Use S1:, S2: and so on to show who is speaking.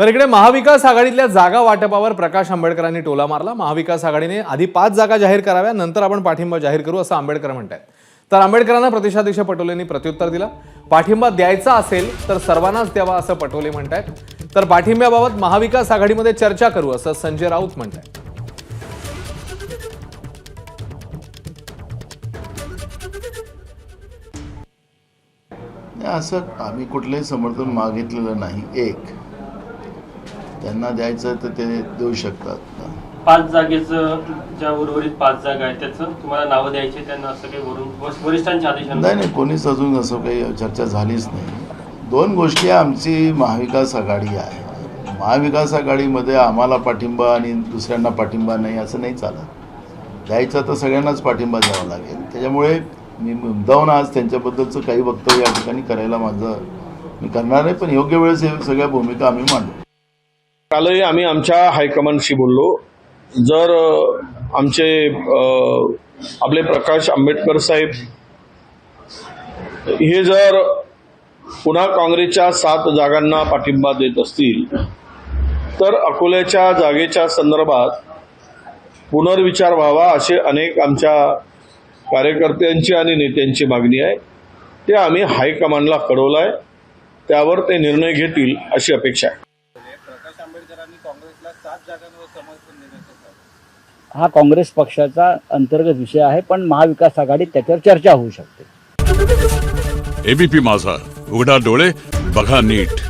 S1: तर इकडे महाविकास आघाडीतल्या जागा वाटपावर प्रकाश आंबेडकरांनी टोला मारला. महाविकास आघाडीने आधी पाच जागा जाहीर कराव्या नंतर आपण पाठिंबा जाहीर करू असं आंबेडकर म्हणत आहेत तर आंबेडकरांना प्रतिशाधीश पटोलेंनी प्रत्युत्तर दिलं. पाठिंबा द्यायचा असेल तर सर्वांनाच द्यावा असं पटोले म्हणत आहेत तर पाठिंब्याबाबत महाविकास आघाडीमध्ये चर्चा करू असं संजय राऊत म्हणत
S2: आहेत असं आम्ही कुठलंही समर्थन मागितलेलं नाही. एक त्यांना द्यायचं तर ते देऊ शकतात
S3: पाच जागेचं ज्या उर्वरित पाच जागा आहेत त्याचं तुम्हाला नावं द्यायचे त्यांना असं काही वरून वरिष्ठांच्या
S2: नाही
S3: आदेशाने
S2: नाही कोणीच अजून असं काही चर्चा झालीच नाही. दोन गोष्टी आमची महाविकास आघाडी आहे. महाविकास आघाडीमध्ये आम्हाला पाठिंबा आणि दुसऱ्यांना पाठिंबा नाही असं नाही चालत. द्यायचं तर सगळ्यांनाच पाठिंबा द्यावा लागेल. त्याच्यामुळे मी मुद्दाहून आज त्यांच्याबद्दलचं काही वक्तव्य या ठिकाणी करायला माझं मी करणार आहे पण योग्य वेळेस हे सगळ्या भूमिका आम्ही मांडू.
S4: कालही आम्ही आमच्या हायकमांडशी बोललो. जर आमचे आपले प्रकाश आंबेडकर साहेब हे जर पुन्हा काँग्रेसच्या सात जागांना पाठिंबा देत असतील तर अकोल्याच्या जागेच्या संदर्भात पुनर्विचार व्हावा असे अनेक आमच्या कार्यकर्त्यांची आणि नेत्यांची मागणी आहे. ते आम्ही हायकमांडला कळवलं आहे त्यावर ते निर्णय घेतील अशी अपेक्षा आहे.
S5: हा काँग्रेस पक्षाचा अंतर्गत विषय आहे पण महाविकास आघाडीत त्याच्यावर चर्चा होऊ शकते.
S6: एबीपी माझा उघडा डोळे बघा नीट.